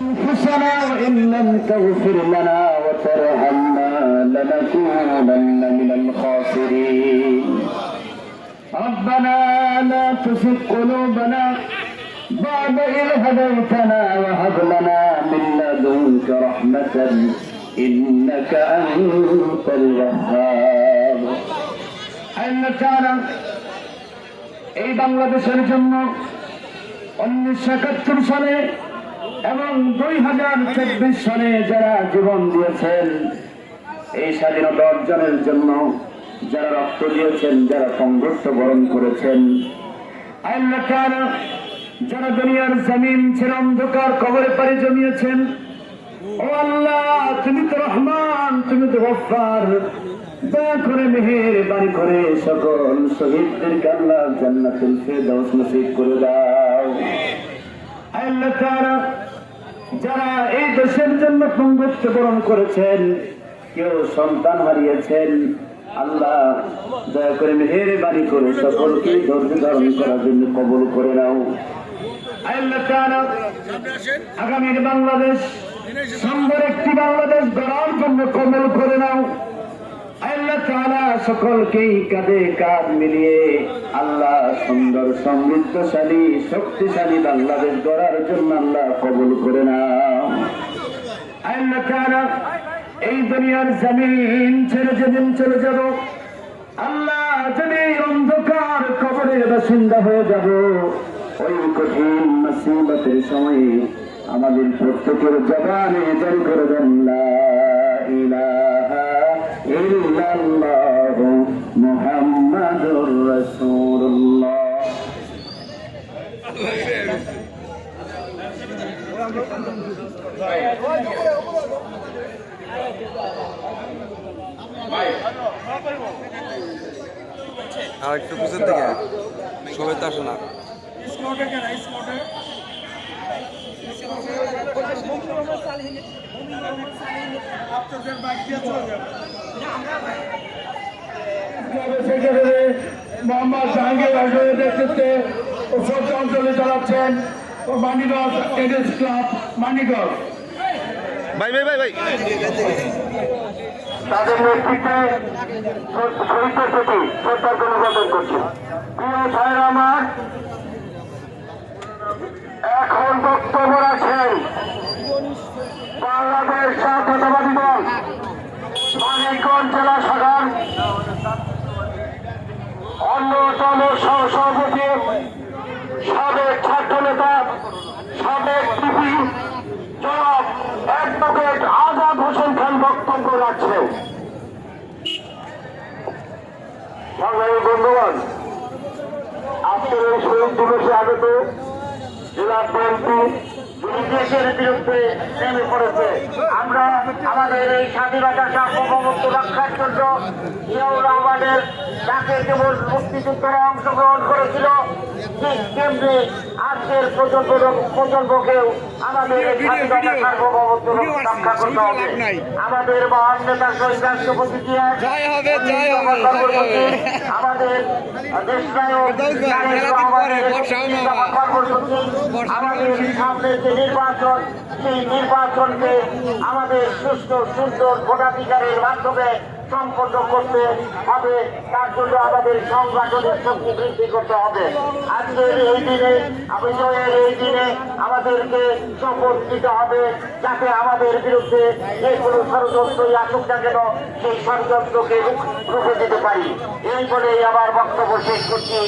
أنفسنا وإن لم تغفر لنا وترحمنا لنكونن من الخاسرين. ربنا لا تزغ قلوبنا بعد إذ هديتنا وهب لنا من لدنك رحمة إنك أنت الوهاب. أن كان এই বাংলাদেশের জন্য উনিশশো একাত্তর সালে এবং দুই হাজার চব্বিশ সালে যারা জীবন দিয়েছেন, এই স্বাধীনতা অর্জনের জন্য যারা রক্ত দিয়েছেন, যারা সংঘর্ষ বরণ করেছেন যারা দুনিয়ার জমিন ছেড়ে অন্ধকার কবরে পাড়ি জমিয়েছেন যারা এই দেশের জন্য সংঘর্ষ বরণ করেছেন, কেউ সন্তান হারিয়েছেন, আল্লাহ দয়া করে মেহের বাড়ি করে সকলকে ধৈর্য ধারণ করার জন্য কবল করে নাও। আল্লাহ আগামীর বাংলাদেশ সুন্দর একটি বাংলাদেশ গড়ার জন্য কবল করে নাও। আল্লাহ তাআলা সকলকেই কাঁধে কাঁধ মিলিয়ে আল্লাহ সুন্দর সমৃদ্ধশালী শক্তিশালী বাংলাদেশ গড়ার জন্য আল্লাহ কবুল করে নাও। আল্লাহ তাআলা এই দুনিয়ার জমিন ছেড়ে যেদিন চলে যাব আল্লাহ যদি অন্ধকার কবরের বাসিন্দা হয়ে যাব ওই কঠিন মুসিবতের সময়ে আমাদের প্রত্যেকের জবানে জল করে দেন আর একটু পিছন থেকে সবাই তো আসে না। সেক্রেটারি মোহাম্মদ জাহাঙ্গীর আজমের নেতৃত্বে ও সত্য অঞ্চলে চালাচ্ছেন ও মানিগঞ্জ টেনিস ক্লাব মানিগঞ্জ ভাই ভাই ভাই ভাই। তাদের নেতৃত্বে শহীদদের প্রতি শ্রদ্ধার অনুমোদন করছি। প্রিয় ভাইয়ের আমার এখন বক্তব্য রাখছেন বাংলাদেশ জাতীয়তাবাদী দল, মানিকগঞ্জ জেলা শাখার অন্যতম সহসভাপতি, সাবেক ছাত্র নেতা সাবেক টিপি জনাব অ্যাডভোকেট আজাদ হোসেন খান বক্তব্য রাখছেন। সংগ্রামী বন্ধুগণ, আজকের এই শহীদ দিবসে আগত জেলা বিএনপি দেশের বিরুদ্ধে নেমে পড়েছে। আমরা আমাদের এই স্বাধীনতা সার্বভৌমত্ব রক্ষার জন্য জিয়াউর রহমানের যাকে কেবল মুক্তিযুদ্ধরা অংশগ্রহণ করেছিল। ঠিক তেমনি আজকের প্রজন্ম প্রজন্মকেও আমাদের এই স্বাধীনতা সার্বভৌমত্ব রক্ষা করতে হবে আমাদের মহান নেতা শহীদ রাষ্ট্রপতি জিয়া আমাদের সামনে নির্বাচন, সেই নির্বাচনকে আমাদের সুস্থ, সুন্দর ভোটাধিকারের মাধ্যমে সম্পন্ন করতে হবে। তার জন্য আমাদের সংগঠনের শক্তি বৃদ্ধি করতে হবে। আজকের এই দিনে, বিজয়ের এই দিনে আমাদেরকে শপথ নিতে হবে যাতে আমাদের বিরুদ্ধে যে কোনো ষড়যন্ত্রই আসুক না কেন, সেই ষড়যন্ত্রকে রুখে দিতে পারি। এই বলেই আমার বক্তব্য শেষ করছি।